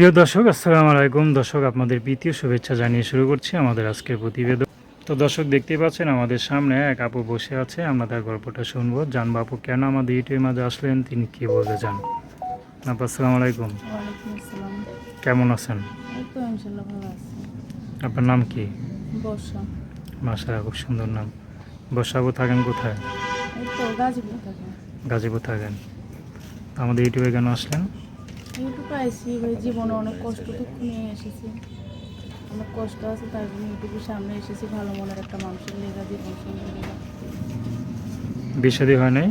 প্রিয় দর্শক আসসালামু আলাইকুম। দর্শক আপনাদের প্রীতীয় শুভেচ্ছা জানিয়ে শুরু করছি আমাদের আজকের প্রতিবেদন। তো দর্শক দেখতেই পাচ্ছেন আমাদের সামনে এক আপু বসে আছে আমরা তার গল্পটা শুনব। জানব আপু কেন আমাদের ইউটিউবের মাঝে আসলেন তিনি কি বলতে চান? আপু আসসালামু আলাইকুম। কেমন আছেন? আপনার নাম কি? মাসারা খুব সুন্দর নাম। বর্ষাবু থাকেন কোথায়? গাজীপুর থাকেন। আমাদের ইউটিউবে কেন আসলেন? ইউটিউবে আইসি ভাই জীবনে অনেক কষ্ট দুঃখ নিয়ে এসেছি। অনেক কষ্ট আছে তার জন্য ইউটিউবের সামনে এসেছি ভালো মনের একটা মানুষের লেগা জীবন সুন্দর বিষাদি হয় নাই?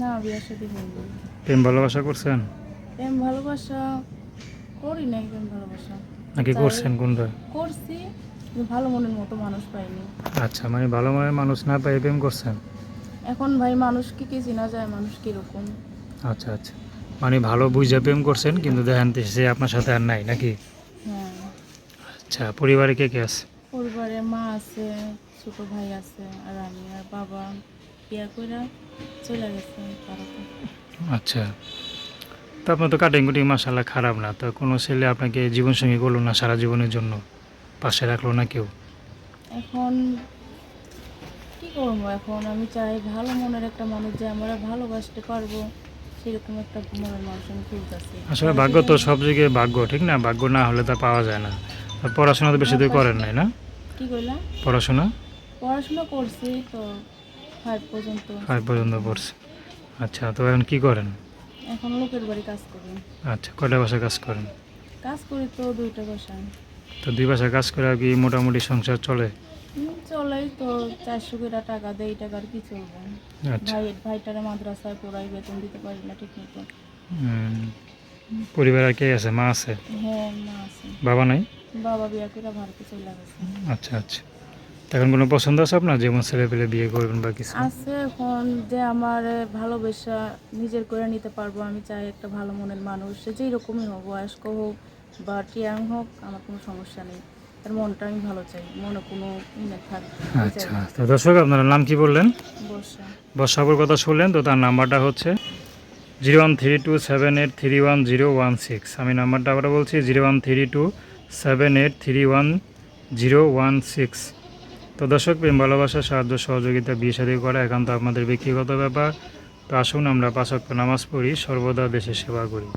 না বিয়ার সাথে হইব প্রেম ভালোবাসা করছেন? প্রেম ভালোবাসা করি নাই প্রেম ভালোবাসা। নাকি করছেন কোনটা? করছি ভালো মনের মতো মানুষ পাইনি। আচ্ছা মানে ভালো মনের মানুষ না পাই প্রেম করছেন? এখন ভাই মানুষ কি কি চেনা যায় মানুষ কীরকম? আচ্ছা আচ্ছা। মানে ভালো বুঝে প্রেম করছেন কিন্তু দেখেন সে আপনার সাথে আর নাই নাকি? হ্যাঁ। আচ্ছা পরিবারে কে কে আছে? পরিবারে মা আছে ছোট ভাই আছে আর আমি আর বাবা। বিয়া কইরা চলে গেছে আচ্ছা। তো আপনার তো কাটিং কুটিং মাসাল্লাহ খারাপ না তো কোনো ছেলে আপনাকে জীবনসঙ্গী করল না সারা জীবনের জন্য? পাশে রাখল না কেউ? এখন কি করব? এখন আমি চাই ভালো মনের একটা মানুষ যে আমরা ভালোবাসতে পারব। সেরকম একটা মনের মানুষ আমি খুঁজতেছি। আসলে ভাগ্য তো সব জায়গায় ভাগ্য ঠিক না? ভাগ্য না হলে তা পাওয়া যায় না। আর পড়াশোনা তো বেশি দূর করেন নাই না? কি কইলা? পড়াশোনা? পড়াশোনা করছি তো ফাইভ পর্যন্ত। ফাইভ পর্যন্ত পড়ছে। আচ্ছা তো এখন কি করেন? এখন লোকের বাড়ি কাজ করি। আচ্ছা কয়টা বাসায় কাজ করেন? কাজ করি তো দুইটা বাসায়। তো দুই বাসায় কাজ করে আর কি মোটামুটি সংসার চলে? চলেই তো চারশো করে টাকা দেয় এই টাকার কি চলবে? আচ্ছা। ভাই ভাইটারে মাদ্রাসায় পড়াই বেতন দিতে পারি না ঠিক মতো। পরিবার আর কে আছে? মা আছে? হ্যাঁ মা আছে। বাবা নাই? বাবা বিয়া করে ভারতে চলে গেছে। আচ্ছা আচ্ছা। এখন কোনো পছন্দ আছে আপনার? যেমন ছেলে পেলে বিয়ে করবেন বা কিছু? আছে এখন যে আমার ভালোবাসা নিজের করে নিতে পারব আমি চাই একটা ভালো মনের মানুষ। সে যেই রকমই হোক বয়স্ক হোক বা টিয়াং হোক আমার কোনো সমস্যা নেই। তার মনটা আমি ভালো চাই মনে কোনো আচ্ছা তো দর্শক আপনার নাম কি বললেন? বর্ষা। বর্ষাপুর কথা শুনলেন তো তার নাম্বারটা হচ্ছে zero one three two seven eight three one zero one six. আমি নাম্বারটা আবার বলছি zero one three two seven eight three one zero one six. তো দর্শক প্রেম ভালোবাসা সাহায্য সহযোগিতা বিয়ে শাদী করা একান্ত আপনাদের ব্যক্তিগত ব্যাপার। তো আসুন আমরা পাঁচক্য নামাজ পড়ি সর্বদা দেশের সেবা করি।